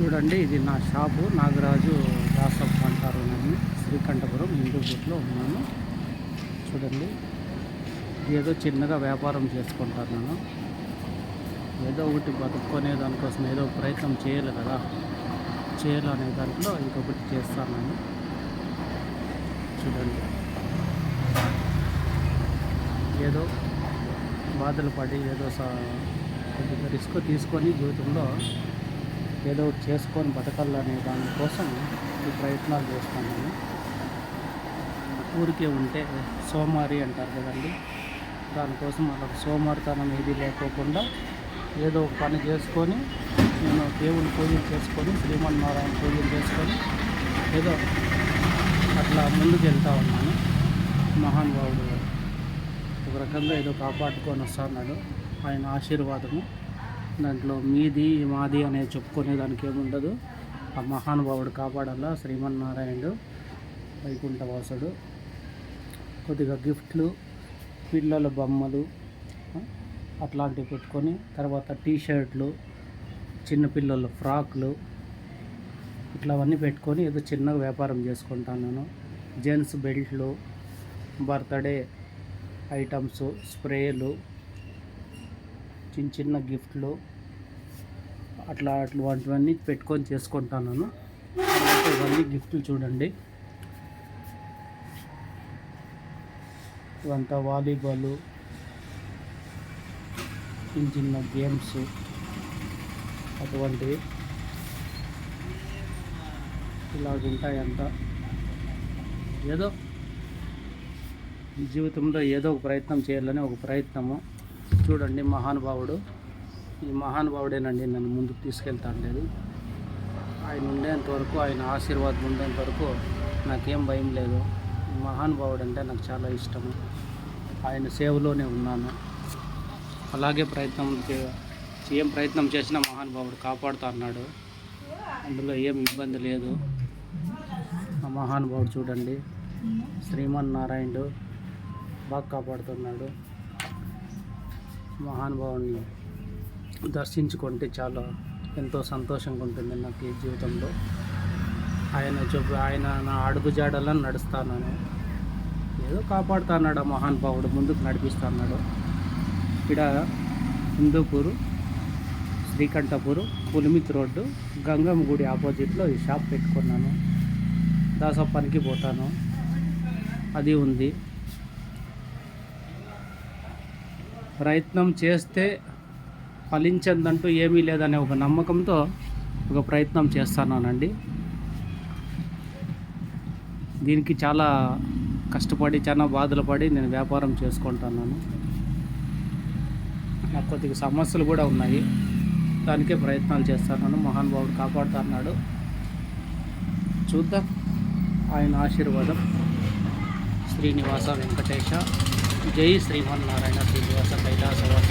చూడండి ఇది నా షాపు. నాగరాజు దాసప్ అంటారు నేను శ్రీకంఠపురం హిందూపూర్లో ఉన్నాను. చూడండి ఏదో చిన్నగా వ్యాపారం చేసుకుంటాను నేను. ఏదో ఒకటి బతుక్కునే దానికోసం ఏదో ప్రయత్నం చేయాలి కదా. చేయాలనే దాంట్లో ఇంకొకటి చేస్తాను నేను. చూడండి. ఏదో బాధలు పడి ఏదో సా కొద్దిగా రిస్క్ తీసుకొని జీవితంలో ఏదో ఒకటి చేసుకొని బతకాలనే దానికోసం ఈ ప్రయత్నాలు చేస్తాను నేను ఊరికే ఉంటే సోమారి అంటారు కదండి. దానికోసం వాళ్ళకి సోమారితనం ఏది లేకోకుండా ఏదో ఒక పని చేసుకొని నేను దేవుని పూజలు చేసుకొని శ్రీమన్నారాయణ పూజలు చేసుకొని ఏదో అట్లా ముందుకు వెళ్తా ఉన్నాను మహానుభావుడు ఒక రకంగా ఏదో కాపాడుకొని వస్తున్నాడు. ఆయన ఆశీర్వాదము. దాంట్లో మీది మాది అనేది చెప్పుకునే దానికి ఏముండదు. ఆ మహానుభావుడు కాపాడాలా? శ్రీమన్నారాయణుడు వైకుంఠవాసుడు. కొద్దిగా గిఫ్ట్లు పిల్లల బొమ్మలు అట్లాంటివి పెట్టుకొని తర్వాత టీషర్ట్లు చిన్నపిల్లల ఫ్రాక్లు ఇట్లావన్నీ పెట్టుకొని ఏదో చిన్నగా వ్యాపారం చేసుకుంటాను నేను. జెంట్స్ బెల్ట్లు బర్త్డే ఐటమ్స్ స్ప్రేలు చిన్న చిన్న గిఫ్ట్లు అట్లా అటువంటివన్నీ పెట్టుకొని చేసుకుంటాను ఇవన్నీ గిఫ్ట్లు చూడండి. ఇవంతా వాలీబాల్ చిన్న చిన్న గేమ్స్ అటువంటివి. ఇలాగుంటాయంట. ఏదో జీవితంలో ఏదో ఒక ప్రయత్నం చేయాలని ఒక ప్రయత్నము. చూడండి మహానుభావుడు. ఈ మహానుభావుడేనండి నన్ను ముందుకు తీసుకెళ్తా ఉండేది ఆయన ఉండేంత వరకు ఆయన ఆశీర్వాదం ఉండేంత వరకు నాకేం భయం లేదు. మహానుభావుడు అంటే నాకు చాలా ఇష్టము ఆయన సేవలోనే ఉన్నాను. అలాగే ప్రయత్నం ఏం ప్రయత్నం చేసినా మహానుభావుడు కాపాడుతా అన్నాడు అందులో ఏం ఇబ్బంది లేదు. ఆ మహానుభావుడు చూడండి శ్రీమన్నారాయణుడు బాగా కాపాడుతున్నాడు. మహానుభావుని దర్శించుకుంటే చాలా ఎంతో సంతోషంగా ఉంటుంది నాకు ఈ జీవితంలో. ఆయన చెప్పు ఆయన నా అడుగుజాడలను నడుస్తాను ఏదో కాపాడుతున్నాడు ఆ మహానుభావుడు ముందుకు నడిపిస్తున్నాడు. ఇక్కడ హిందూపూరు శ్రీకంఠపూరు పులిమిత్ రోడ్డు గంగమ్మ గుడి ఆపోజిట్లో ఈ షాప్ పెట్టుకున్నాను. దాసప్పనికి పోతాను. అది ఉంది. ప్రయత్నం చేస్తే ఫలించదంటూ ఏమీ లేదనే ఒక నమ్మకంతో ఒక ప్రయత్నం చేస్తున్నానండి దీనికి చాలా కష్టపడి చాలా బాధలు పడి నేను వ్యాపారం చేసుకుంటున్నాను. నాకు కొద్దిగా సమస్యలు కూడా ఉన్నాయి. దానికే ప్రయత్నాలు చేస్తున్నాను మహానుభావుడు కాపాడుతున్నాడు. చూద్దాం. ఆయన ఆశీర్వాదం. శ్రీనివాస వెంకటేశ. జై శ్రీమన్నారాయణ శ్రీనివాస కైలాసవాస